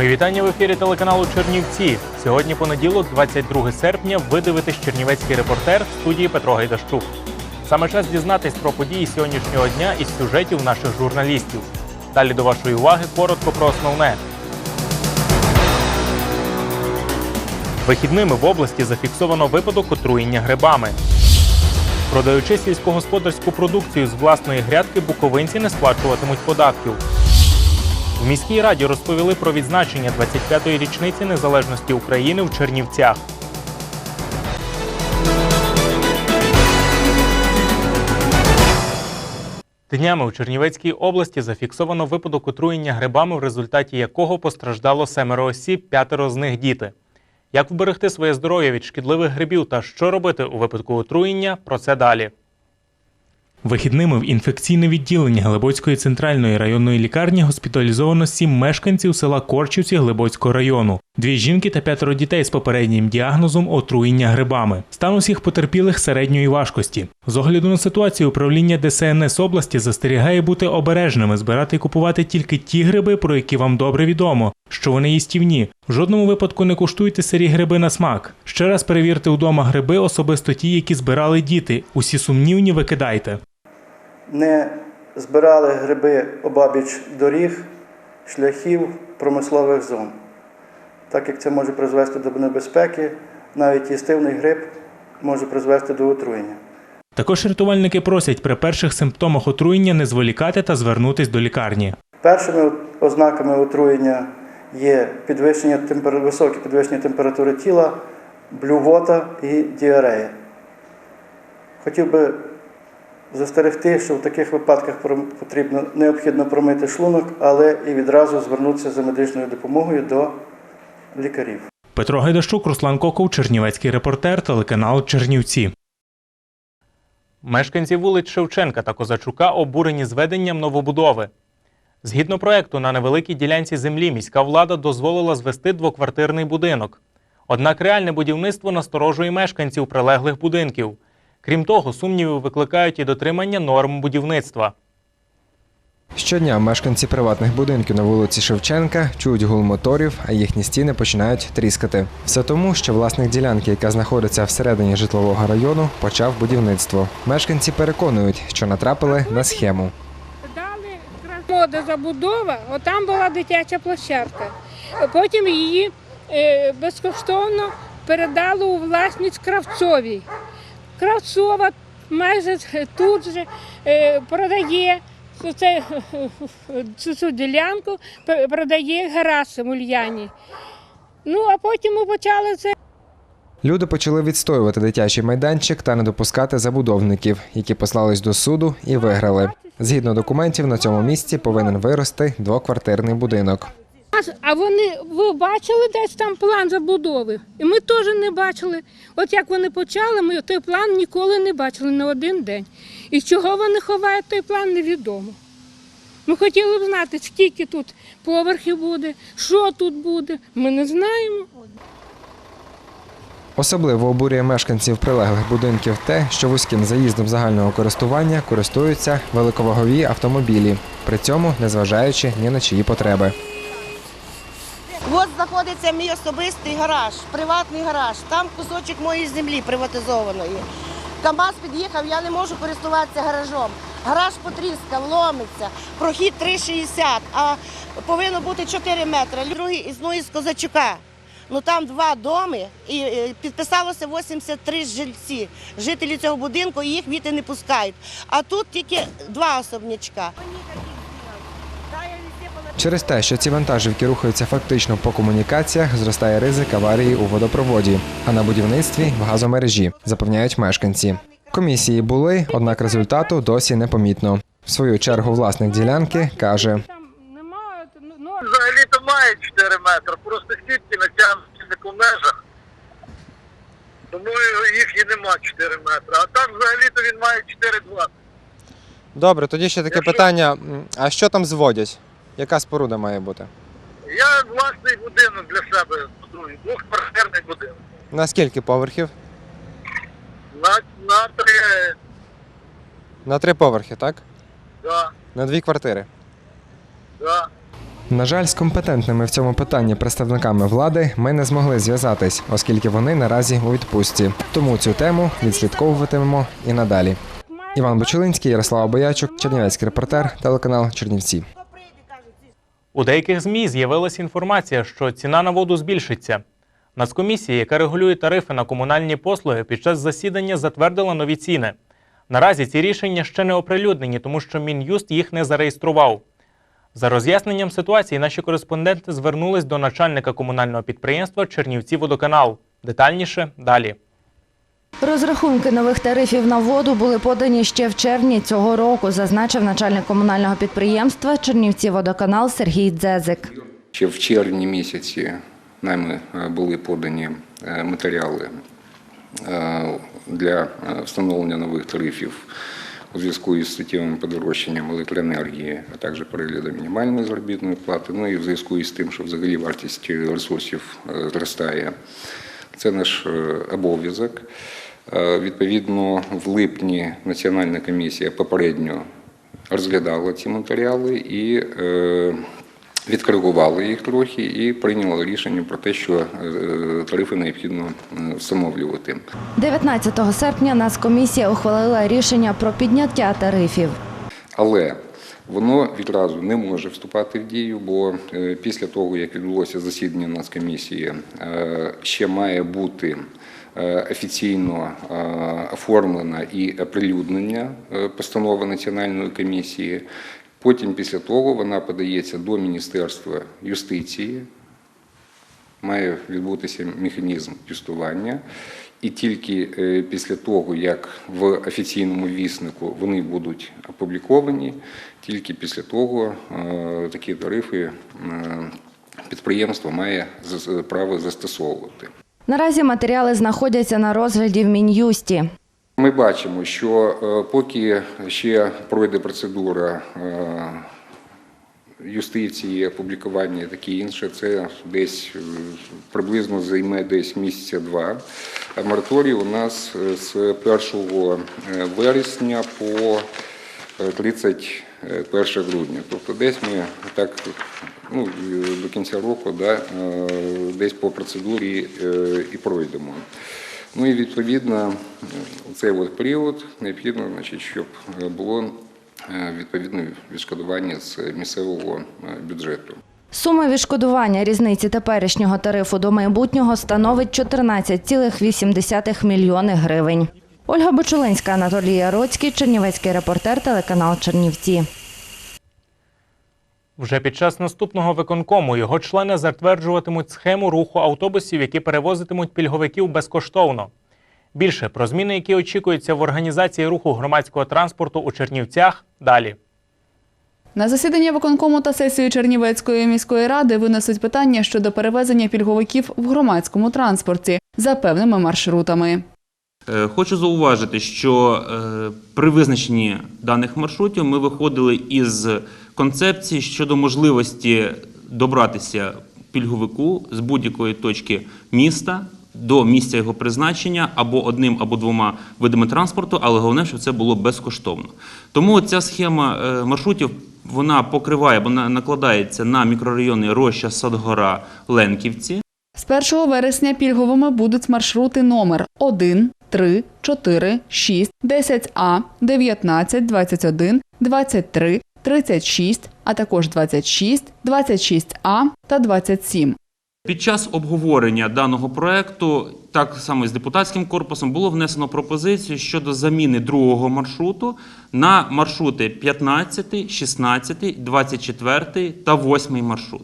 Мої вітання в ефірі телеканалу Чернівці. Сьогодні понеділок, 22 серпня. Ви дивитесь Чернівецький репортер в студії Петро Гайдащук. Саме час дізнатись про події сьогоднішнього дня із сюжетів наших журналістів. Далі до вашої уваги коротко про основне. Вихідними в області зафіксовано випадок отруєння грибами. Продаючи сільськогосподарську продукцію з власної грядки, буковинці не сплачуватимуть податків. В міській раді розповіли про відзначення 25-ї річниці незалежності України в Чернівцях. Днями у Чернівецькій області зафіксовано випадок отруєння грибами, в результаті якого постраждало семеро осіб, п'ятеро з них діти. Як вберегти своє здоров'я від шкідливих грибів та що робити у випадку отруєння? Про це далі. Вихідними в інфекційне відділення Глибоцької центральної районної лікарні госпіталізовано сім мешканців села Корчівці Глибоцького району. Дві жінки та п'ятеро дітей з попереднім діагнозом отруєння грибами. Стан усіх потерпілих середньої важкості. З огляду на ситуацію управління ДСНС області застерігає бути обережними, збирати і купувати тільки ті гриби, про які вам добре відомо, що вони їстівні. В жодному випадку не куштуйте сирі гриби на смак. Ще раз перевірте вдома гриби, особисто ті, які збирали діти. Усі сумнівні викидайте. Не збирали гриби обабіч доріг, шляхів, промислових зон, так як це може призвести до небезпеки, навіть їстивний гриб може призвести до отруєння. Також рятувальники просять при перших симптомах отруєння не зволікати та звернутись до лікарні. Першими ознаками отруєння є підвищення темпер... високе підвищення температури тіла, блювота і діарея. Хотів би застерегти, що в таких випадках потрібно необхідно промити шлунок, але і відразу звернутися за медичною допомогою до лікарів. Петро Гайдащук, Руслан Коков, Чернівецький репортер, телеканал Чернівці. Мешканці вулиць Шевченка та Козачука обурені зведенням новобудови. Згідно проекту, на невеликій ділянці землі міська влада дозволила звести двоквартирний будинок. Однак реальне будівництво насторожує мешканців прилеглих будинків. Крім того, сумніви викликають і дотримання норм будівництва. Щодня мешканці приватних будинків на вулиці Шевченка чують гул моторів, а їхні стіни починають тріскати. Все тому, що власник ділянки, яка знаходиться всередині житлового району, почав будівництво. Мешканці переконують, що натрапили на схему. Дали мода забудова, отам була дитяча площадка. Потім її е, безкоштовно передали у власність Кравцовій. Кравцова майже тут же е, продає цю, цю, ділянку, продає Герасим Ульяні. Ну, а потім ми почали це Люди почали відстоювати дитячий майданчик та не допускати забудовників, які послались до суду і виграли. Згідно документів, на цьому місці повинен вирости двоквартирний будинок. А- А вони ви бачили десь там план забудови? І ми теж не бачили. От як вони почали, ми той план ніколи не бачили на один день. І чого вони ховають той план, невідомо. Ми хотіли б знати, скільки тут поверхів буде, що тут буде. Ми не знаємо. Особливо обурює мешканців прилеглих будинків те, що вузьким заїздом загального користування користуються великовагові автомобілі, при цьому незважаючи ні на чиї потреби. От знаходиться мій особистий гараж, приватний гараж. Там кусочок моєї землі приватизованої. КАМАЗ під'їхав, я не можу користуватися гаражом. Гараж потріскав, ломиться, прохід 3,60, а повинно бути 4 метри. Другий існує з Козачука. Ну там два доми і е, підписалося 83 жильці, жителі цього будинку, і їх віти не пускають. А тут тільки два особнячка. Через те, що ці вантажівки рухаються фактично по комунікаціях, зростає ризик аварії у водопроводі, а на будівництві в газомережі, запевняють мешканці. Комісії були, однак результату досі непомітно. В свою чергу власник ділянки каже: немає. Ну, Взагалі-то має має 4 метри, просто сітки натягнуті в межах. Тому їх і нема 4 метри. А так взагалі-то він має 4,20. Добре, тоді ще таке Якщо- питання: а що там зводять? Яка споруда має бути? Я власний будинок для себе будую, двохквартирний будинок. На скільки поверхів? На, на три, На три поверхи, так? да, На дві квартири. да. На жаль, з компетентними в цьому питанні представниками влади ми не змогли зв'язатись, оскільки вони наразі у відпустці. Тому цю тему відслідковуватимемо і надалі. Іван Бочелинський, Ярослава Боячук, Чернівецький репортер, телеканал Чернівці. У деяких ЗМІ з'явилася інформація, що ціна на воду збільшиться. Нацкомісія, яка регулює тарифи на комунальні послуги, під час засідання затвердила нові ціни. Наразі ці рішення ще не оприлюднені, тому що Мін'юст їх не зареєстрував. За роз'ясненням ситуації наші кореспонденти звернулись до начальника комунального підприємства Чернівці Водоканал. Детальніше далі. Розрахунки нових тарифів на воду були подані ще в червні цього року, зазначив начальник комунального підприємства Чернівці водоканал Сергій Дзезик. Ще в червні місяці нами е, були подані е, матеріали е, для встановлення нових тарифів у зв'язку із суттєвим подорожчанням електроенергії, а також переглядом мінімальної заробітної плати. Ну і в зв'язку із тим, що взагалі вартість ресурсів зростає. Це наш обов'язок. Е, Відповідно, в липні Національна комісія попередньо розглядала ці матеріали і е, відкоригували їх трохи і прийняла рішення про те, що е, тарифи необхідно встановлювати. 19 серпня Нацкомісія ухвалила рішення про підняття тарифів. Але воно відразу не може вступати в дію, бо після того, як відбулося засідання Нацкомісії, ще має бути офіційно е, оформлена і оприлюднення е, постанови Національної комісії. Потім, після того, вона подається до Міністерства юстиції, має відбутися механізм юстування. І тільки е, після того, як в офіційному віснику вони будуть опубліковані, тільки після того е, такі тарифи е, підприємство має право застосовувати. Наразі матеріали знаходяться на розгляді в мін'юсті. Ми бачимо, що е, поки ще пройде процедура е, юстиції, опублікування і таке інше, це десь е, приблизно займе десь місяця-два. А мораторій у нас з 1 вересня по 30 1 грудня. Тобто десь ми так ну, до кінця року да, е, десь по процедурі е, і пройдемо. Ну і відповідно е, цей от період необхідно, значить, щоб було відповідне відшкодування з місцевого бюджету. Сума відшкодування різниці теперішнього тарифу до майбутнього становить 14,8 мільйони гривень. Ольга Бочулинська, Анатолій Яроцький, Чернівецький репортер, телеканал Чернівці. Вже під час наступного виконкому його члени затверджуватимуть схему руху автобусів, які перевозитимуть пільговиків безкоштовно. Більше про зміни, які очікуються в організації руху громадського транспорту у Чернівцях, далі. На засідання виконкому та сесію Чернівецької міської ради винесуть питання щодо перевезення пільговиків в громадському транспорті за певними маршрутами. Е, Хочу зауважити, що е, при визначенні даних маршрутів ми виходили із концепції щодо можливості добратися пільговику з будь-якої точки міста до місця його призначення або одним або двома видами транспорту, але головне, щоб це було безкоштовно. Тому ця схема е, маршрутів вона покриває, вона накладається на мікрорайони Роща, Садгора, Ленківці. З 1 вересня пільговими будуть маршрути номер 1, 3, 4, 6, 10А, 19, 21, 23, 36, а також 26, 26А та 27. Під час обговорення даного проекту, так само з депутатським корпусом, було внесено пропозицію щодо заміни другого маршруту на маршрути 15, 16, 24 та 8 маршрут.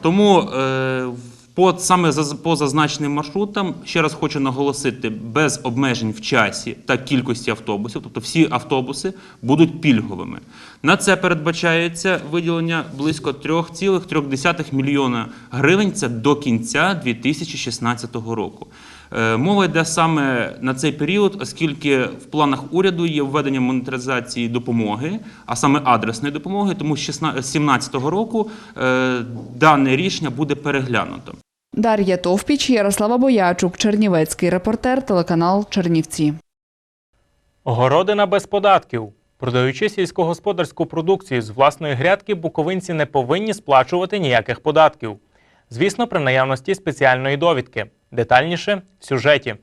Тому е, в По саме за- по зазначеним маршрутам ще раз хочу наголосити без обмежень в часі та кількості автобусів, тобто всі автобуси будуть пільговими. На це передбачається виділення близько 3,3 мільйона гривень. Це до кінця 2016 року. Е, Мова йде саме на цей період, оскільки в планах уряду є введення монетаризації допомоги, а саме адресної допомоги, тому з 2017 року е, дане рішення буде переглянуто. Дар'я Товпіч, Ярослава Боячук, Чернівецький репортер, телеканал Чернівці. Городина без податків. Продаючи сільськогосподарську продукцію з власної грядки, буковинці не повинні сплачувати ніяких податків. Звісно, при наявності спеціальної довідки. Детальніше в сюжеті.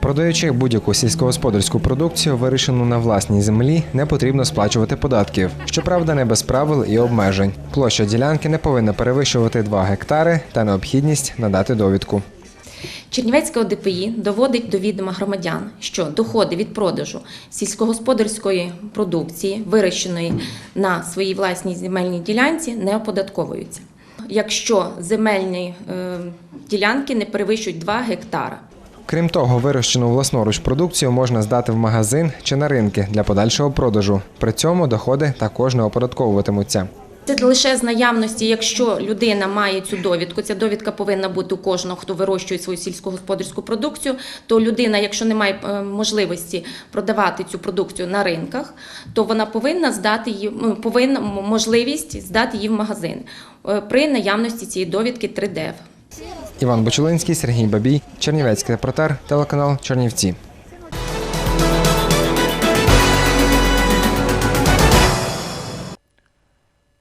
Продаючи будь-яку сільськогосподарську продукцію, вирішену на власній землі, не потрібно сплачувати податків. Щоправда, не без правил і обмежень. Площа ділянки не повинна перевищувати 2 гектари та необхідність надати довідку. Чернівецьке ОДПІ доводить до відома громадян, що доходи від продажу сільськогосподарської продукції, вирощеної на своїй власній земельній ділянці, не оподатковуються. Якщо земельні е, ділянки не перевищують 2 гектара. Крім того, вирощену власноруч продукцію можна здати в магазин чи на ринки для подальшого продажу. При цьому доходи також не оподатковуватимуться. Це лише з наявності, якщо людина має цю довідку, ця довідка повинна бути у кожного, хто вирощує свою сільськогосподарську продукцію. То людина, якщо не має е, можливості продавати цю продукцію на ринках, то вона повинна здати її, ну, повинна можливість здати її в магазин е, при наявності цієї довідки 3DEV. Іван Бочулинський, Сергій Бабій, Чернівецький репортер, телеканал Чернівці.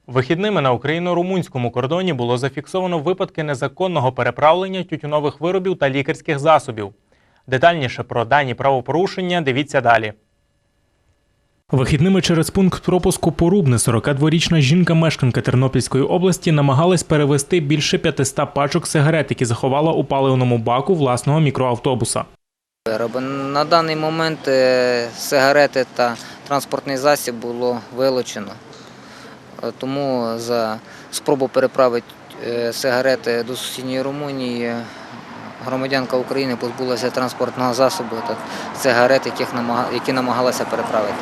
Вихідними на україно-румунському кордоні було зафіксовано випадки незаконного переправлення тютюнових виробів та лікарських засобів. Детальніше про дані правопорушення дивіться далі. Вихідними через пункт пропуску Порубне 42-річна жінка-мешканка Тернопільської області намагалась перевезти більше 500 пачок сигарет, які заховала у паливному баку власного мікроавтобуса. На даний момент е, сигарети та транспортний засіб було вилучено. Е, Тому за спробу переправити е, сигарети до сусідньої Румунії громадянка України позбулася транспортного засобу та сигарет, які намагалася переправити.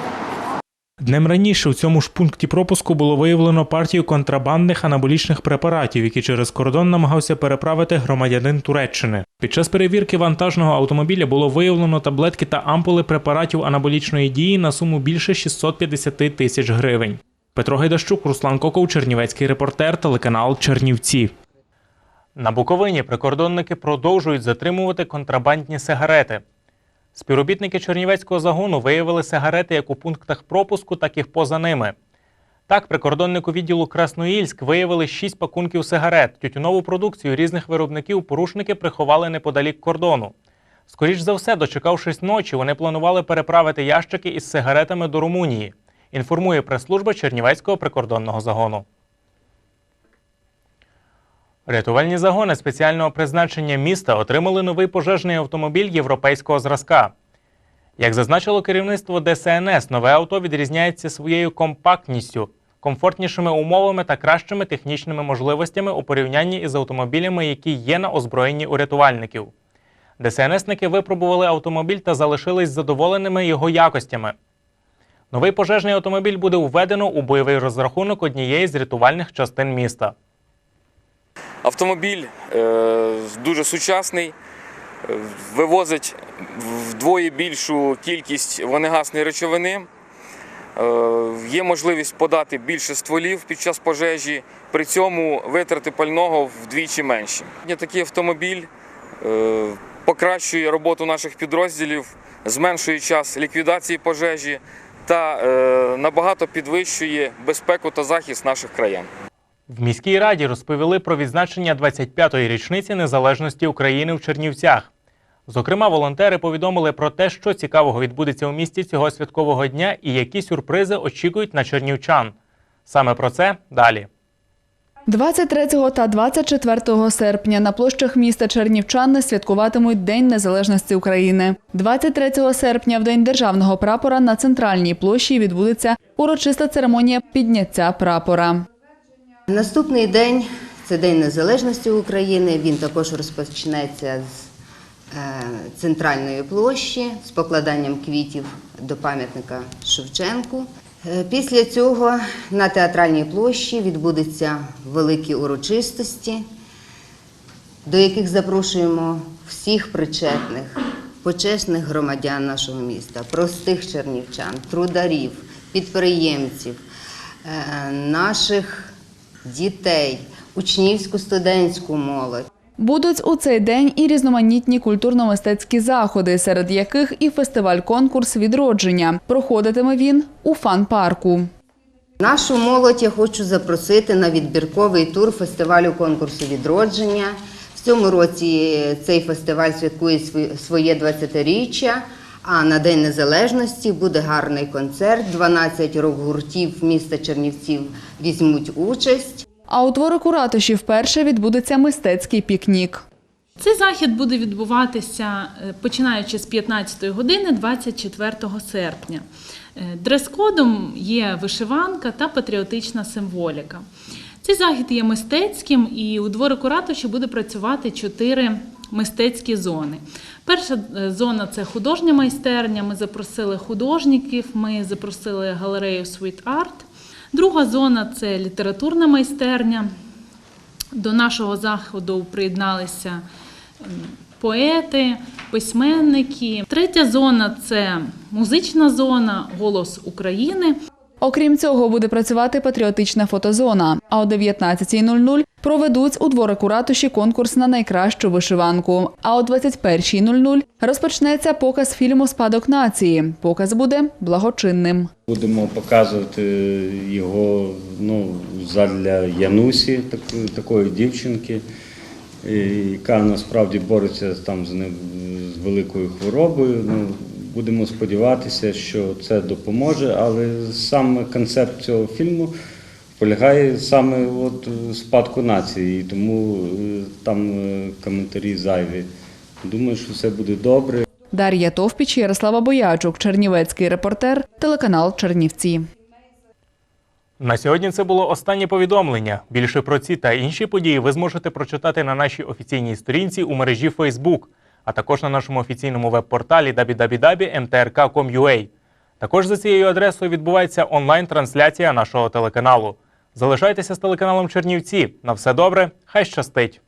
Днем раніше у цьому ж пункті пропуску було виявлено партію контрабандних анаболічних препаратів, які через кордон намагався переправити громадянин Туреччини. Під час перевірки вантажного автомобіля було виявлено таблетки та ампули препаратів анаболічної дії на суму більше 650 тисяч гривень. Петро Гайдащук, Руслан Коков, Чернівецький репортер, телеканал Чернівці. На Буковині прикордонники продовжують затримувати контрабандні сигарети. Співробітники Чернівецького загону виявили сигарети як у пунктах пропуску, так і поза ними. Так, прикордоннику відділу Красноїльськ виявили шість пакунків сигарет. Тютюнову продукцію різних виробників порушники приховали неподалік кордону. Скоріш за все, дочекавшись ночі, вони планували переправити ящики із сигаретами до Румунії. Інформує прес-служба Чернівецького прикордонного загону. Рятувальні загони спеціального призначення міста отримали новий пожежний автомобіль європейського зразка. Як зазначило керівництво ДСНС, нове авто відрізняється своєю компактністю, комфортнішими умовами та кращими технічними можливостями у порівнянні із автомобілями, які є на озброєнні у рятувальників. ДСНСники випробували автомобіль та залишились задоволеними його якостями. Новий пожежний автомобіль буде введено у бойовий розрахунок однієї з рятувальних частин міста. Автомобіль е, дуже сучасний, е, вивозить вдвоє більшу кількість вогнегасної речовини. Е, Є можливість подати більше стволів під час пожежі, при цьому витрати пального вдвічі менші. Такий автомобіль покращує роботу наших підрозділів, зменшує час ліквідації пожежі та набагато підвищує безпеку та захист наших краян. В міській раді розповіли про відзначення 25-ї річниці незалежності України в Чернівцях. Зокрема, волонтери повідомили про те, що цікавого відбудеться у місті цього святкового дня і які сюрпризи очікують на чернівчан. Саме про це далі. 23 та 24 серпня на площах міста Чернівчани святкуватимуть День Незалежності України. 23 серпня, в день державного прапора, на центральній площі відбудеться урочиста церемонія підняття прапора. Наступний день Це День Незалежності України. Він також розпочнеться з е, центральної площі з покладанням квітів до пам'ятника Шевченку. Е, Після цього на театральній площі відбудуться великі урочистості, до яких запрошуємо всіх причетних, почесних громадян нашого міста, простих чернівчан, трударів, підприємців, е, наших дітей, учнівську студентську молодь. Будуть у цей день і різноманітні культурно-мистецькі заходи, серед яких і фестиваль-конкурс відродження. Проходитиме він у фан-парку. Нашу молодь я хочу запросити на відбірковий тур фестивалю конкурсу відродження. В цьому році цей фестиваль святкує своє 20-річчя, а на День Незалежності буде гарний концерт. 12 рок-гуртів міста Чернівців візьмуть участь. А у дворику ратуші вперше відбудеться мистецький пікнік. Цей захід буде відбуватися е, починаючи з 15 години 24 серпня. Е, Дрес-кодом є вишиванка та патріотична символіка. Цей захід є мистецьким, і у дворику ратуші буде працювати чотири мистецькі зони. Перша е, зона це художня майстерня. Ми запросили художників, ми запросили галерею Sweet Art. Друга зона це літературна майстерня. До нашого заходу приєдналися поети, письменники. Третя зона це музична зона, голос України. Окрім цього, буде працювати патріотична фотозона. А о 19.00 проведуть у дворику ратуші конкурс на найкращу вишиванку. А о 21.00 розпочнеться показ фільму Спадок нації. Показ буде благочинним. Будемо показувати його ну, задля Янусі, такої дівчинки, яка насправді бореться там з, з великою хворобою. Ну, будемо сподіватися, що це допоможе, але саме концепт цього фільму полягає саме от у спадку нації, і тому е, там е, коментарі зайві. Думаю, що все буде добре. Дар'я Товпіч, Ярослава Боячук, Чернівецький репортер, телеканал Чернівці. На сьогодні це було останнє повідомлення. Більше про ці та інші події ви зможете прочитати на нашій офіційній сторінці у мережі Facebook, а також на нашому офіційному веб-порталі www.mtrk.com.ua. Також за цією адресою відбувається онлайн-трансляція нашого телеканалу. Залишайтеся з телеканалом Чернівці. На все добре, хай щастить!